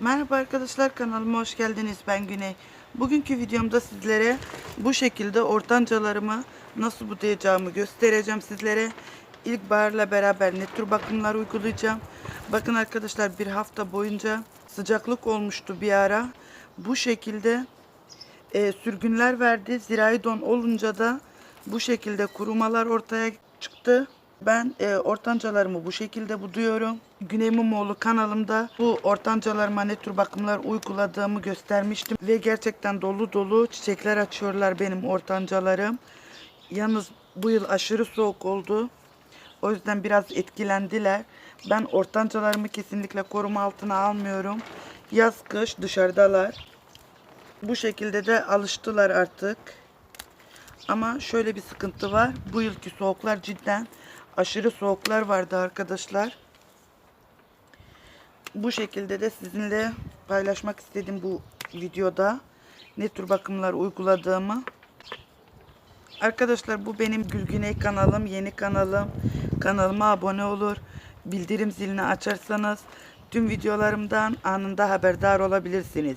Merhaba arkadaşlar kanalıma hoş geldiniz ben Güney. Bugünkü videomda sizlere bu şekilde ortancalarımı nasıl budayacağımı göstereceğim sizlere. İlkbaharla beraber ne tür bakımlar uygulayacağım. Bakın arkadaşlar bir hafta boyunca sıcaklık olmuştu bir ara. Bu şekilde e, sürgünler verdi. Zirai don olunca da bu şekilde kurumalar ortaya çıktı. Ben e, ortancalarımı bu şekilde buduyorum. Güney Mumoğlu kanalımda bu ortancalarıma ne tür bakımlar uyguladığımı göstermiştim. Ve gerçekten dolu dolu çiçekler açıyorlar benim ortancalarım. Yalnız bu yıl aşırı soğuk oldu. O yüzden biraz etkilendiler. Ben ortancalarımı kesinlikle koruma altına almıyorum. Yaz kış dışarıdalar. Bu şekilde de alıştılar artık. Ama şöyle bir sıkıntı var. Bu yılki soğuklar cidden aşırı soğuklar vardı arkadaşlar. Bu şekilde de sizinle paylaşmak istedim bu videoda. Ne tür bakımlar uyguladığımı. Arkadaşlar bu benim Gülgüney kanalım, yeni kanalım. Kanalıma abone olur. Bildirim zilini açarsanız tüm videolarımdan anında haberdar olabilirsiniz.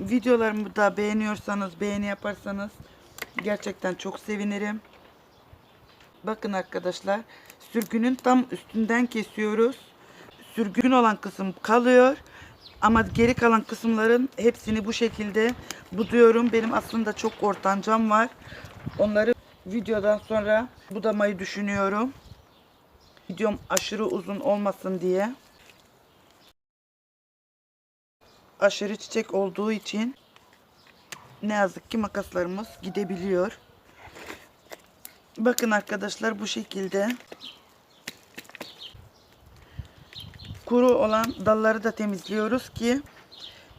Videolarımı da beğeniyorsanız, beğeni yaparsanız gerçekten çok sevinirim. Bakın arkadaşlar, sürgünün tam üstünden kesiyoruz. Sürgün olan kısım kalıyor. Ama geri kalan kısımların hepsini bu şekilde buduyorum. Benim aslında çok ortancam var. Onları videodan sonra budamayı düşünüyorum. Videom aşırı uzun olmasın diye. Aşırı çiçek olduğu için ne yazık ki makaslarımız gidebiliyor. Bakın arkadaşlar bu şekilde kuru olan dalları da temizliyoruz ki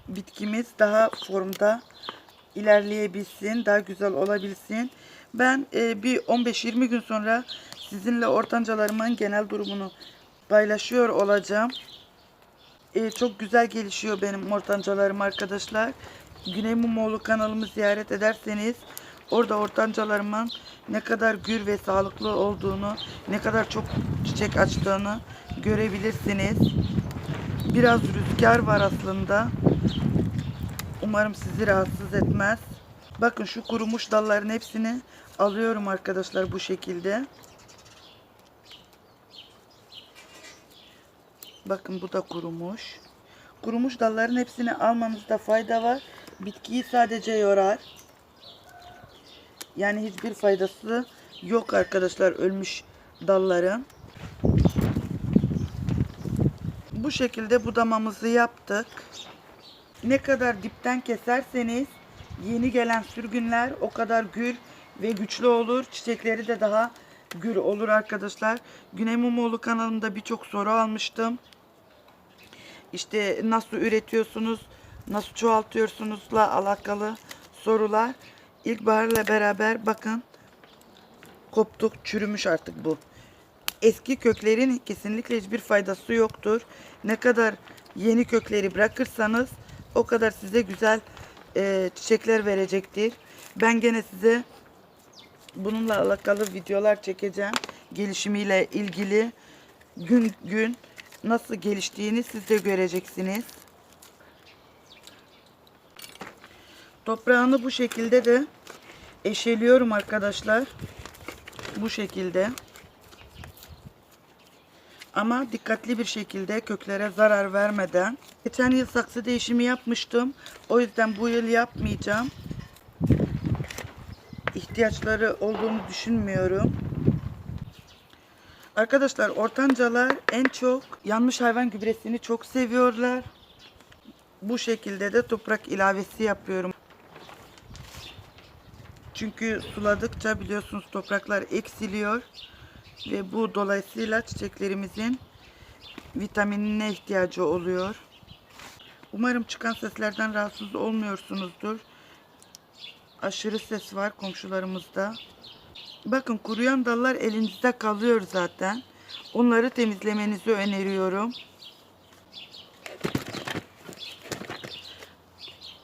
bitkimiz daha formda ilerleyebilsin, daha güzel olabilsin. Ben e, bir 15-20 gün sonra sizinle ortancalarımın genel durumunu paylaşıyor olacağım. E, çok güzel gelişiyor benim ortancalarım arkadaşlar. Güney Mumoğlu kanalımı ziyaret ederseniz orada ortancalarımın ne kadar gür ve sağlıklı olduğunu, ne kadar çok çiçek açtığını görebilirsiniz. Biraz rüzgar var aslında. Umarım sizi rahatsız etmez. Bakın şu kurumuş dalların hepsini alıyorum arkadaşlar bu şekilde. Bakın bu da kurumuş. Kurumuş dalların hepsini almanızda fayda var. Bitkiyi sadece yorar. Yani hiçbir faydası yok arkadaşlar ölmüş dalların. Bu şekilde budamamızı yaptık. Ne kadar dipten keserseniz yeni gelen sürgünler o kadar gür ve güçlü olur. Çiçekleri de daha gür olur arkadaşlar. Güney Mumoğlu kanalımda birçok soru almıştım. İşte nasıl üretiyorsunuz, nasıl çoğaltıyorsunuzla alakalı sorular. İlkbaharla beraber bakın koptuk, çürümüş artık bu. Eski köklerin kesinlikle hiçbir faydası yoktur. Ne kadar yeni kökleri bırakırsanız o kadar size güzel e, çiçekler verecektir. Ben gene size bununla alakalı videolar çekeceğim. Gelişimiyle ilgili gün gün nasıl geliştiğini siz de göreceksiniz. Toprağını bu şekilde de eşeliyorum arkadaşlar. Bu şekilde. Ama dikkatli bir şekilde köklere zarar vermeden. Geçen yıl saksı değişimi yapmıştım. O yüzden bu yıl yapmayacağım. İhtiyaçları olduğunu düşünmüyorum. Arkadaşlar ortancalar en çok yanmış hayvan gübresini çok seviyorlar. Bu şekilde de toprak ilavesi yapıyorum. Çünkü suladıkça biliyorsunuz topraklar eksiliyor. Ve bu dolayısıyla çiçeklerimizin vitaminine ihtiyacı oluyor. Umarım çıkan seslerden rahatsız olmuyorsunuzdur. Aşırı ses var komşularımızda. Bakın kuruyan dallar elinizde kalıyor zaten. Onları temizlemenizi öneriyorum.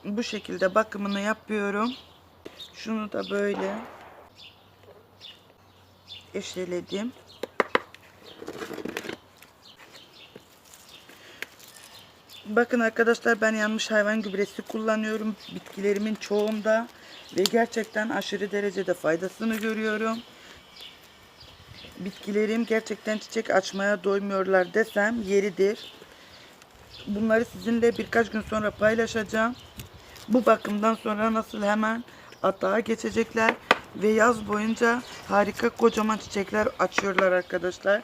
Bu şekilde bakımını yapıyorum. Şunu da böyle eşeledim. Bakın arkadaşlar ben yanmış hayvan gübresi kullanıyorum bitkilerimin çoğunda ve gerçekten aşırı derecede faydasını görüyorum. Bitkilerim gerçekten çiçek açmaya doymuyorlar desem yeridir. Bunları sizinle birkaç gün sonra paylaşacağım. Bu bakımdan sonra nasıl hemen atağa geçecekler ve yaz boyunca harika kocaman çiçekler açıyorlar arkadaşlar.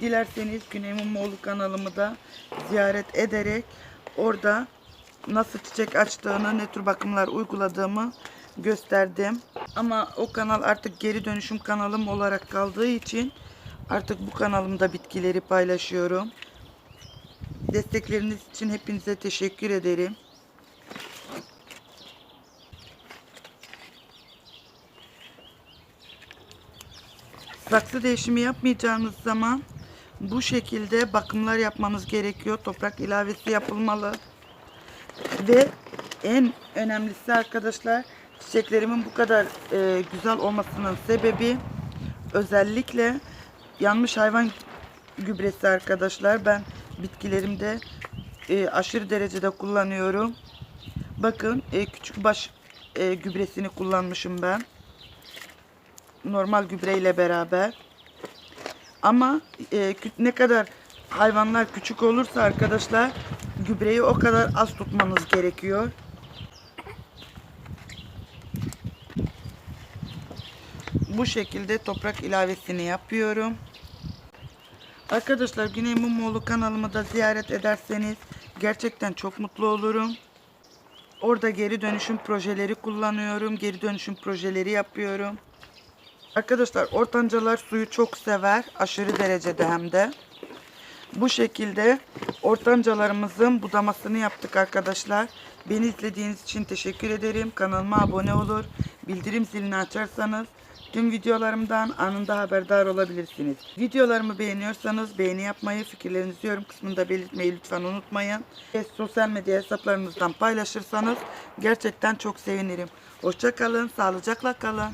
Dilerseniz Güney Mumoğlu kanalımı da ziyaret ederek orada nasıl çiçek açtığını, ne tür bakımlar uyguladığımı gösterdim. Ama o kanal artık geri dönüşüm kanalım olarak kaldığı için artık bu kanalımda bitkileri paylaşıyorum. Destekleriniz için hepinize teşekkür ederim. Saksı değişimi yapmayacağınız zaman bu şekilde bakımlar yapmanız gerekiyor. Toprak ilavesi yapılmalı. Ve en önemlisi arkadaşlar çiçeklerimin bu kadar e, güzel olmasının sebebi özellikle yanmış hayvan gübresi arkadaşlar. Ben bitkilerimde e, aşırı derecede kullanıyorum. Bakın e, küçük baş e, gübresini kullanmışım ben. Normal gübreyle beraber. Ama e, ne kadar hayvanlar küçük olursa arkadaşlar gübreyi o kadar az tutmanız gerekiyor. Bu şekilde toprak ilavesini yapıyorum. Arkadaşlar Güney Mumoğlu kanalımı da ziyaret ederseniz gerçekten çok mutlu olurum. Orada geri dönüşüm projeleri kullanıyorum. Geri dönüşüm projeleri yapıyorum. Arkadaşlar ortancalar suyu çok sever. Aşırı derecede hem de. Bu şekilde ortancalarımızın budamasını yaptık arkadaşlar. Beni izlediğiniz için teşekkür ederim. Kanalıma abone olur. Bildirim zilini açarsanız tüm videolarımdan anında haberdar olabilirsiniz. Videolarımı beğeniyorsanız beğeni yapmayı, fikirlerinizi yorum kısmında belirtmeyi lütfen unutmayın. Ve sosyal medya hesaplarınızdan paylaşırsanız gerçekten çok sevinirim. Hoşça kalın, sağlıcakla kalın.